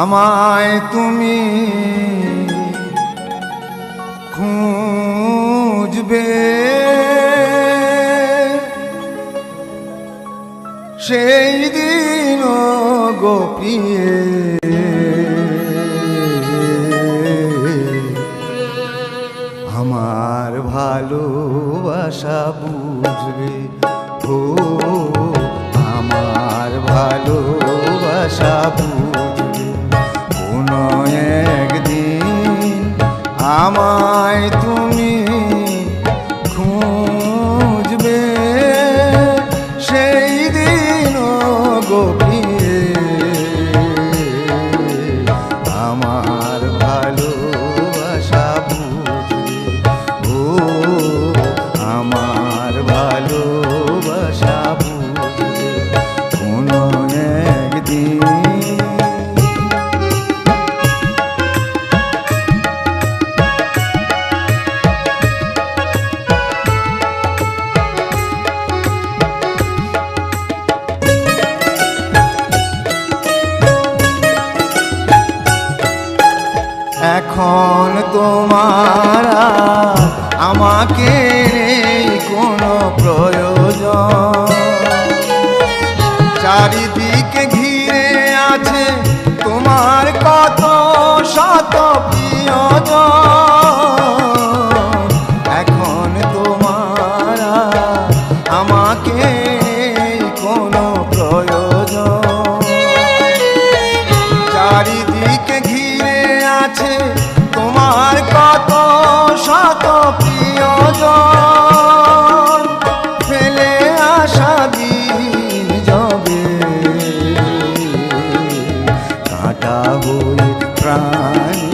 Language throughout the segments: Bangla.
আমায় তুমি খুঁজবে। সেই দিন গোপিয়ে আমার ভালোবাসা বুঝবে ও আমার ভালোবাসা বুঝবে। একদিন আমায় তুমি খুঁজবে। সেই দিন গোপিয়ে আমার ভালোবাসা বুঝবে। ও, আমার ভালোবাসা প্রয়োজন। চারিদিকে হয়ে প্রাণে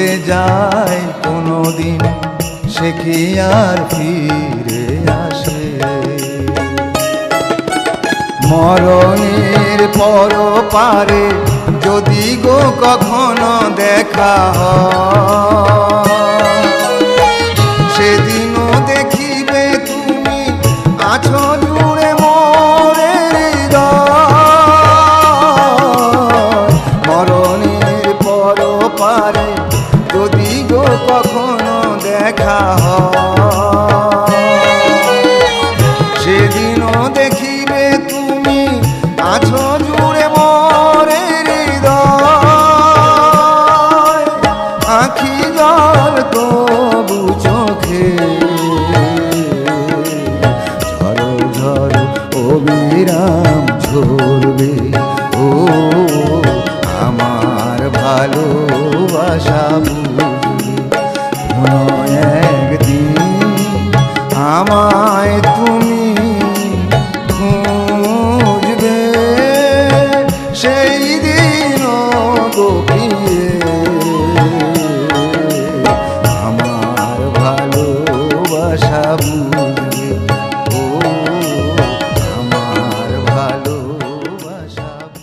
চলে যায় কোনো দিন সে কি আর ফিরে আসে? মরণের পর পারে, যদি গো কখনো দেখা হয় সেদিনও তুমি আছো জুড়ে মরে হৃদয়। আখি জল তবু চোখে। ঝরো ঝরো অবিরাম ঝরবে। ও, আমার ভালোবাসা একদিন তুমি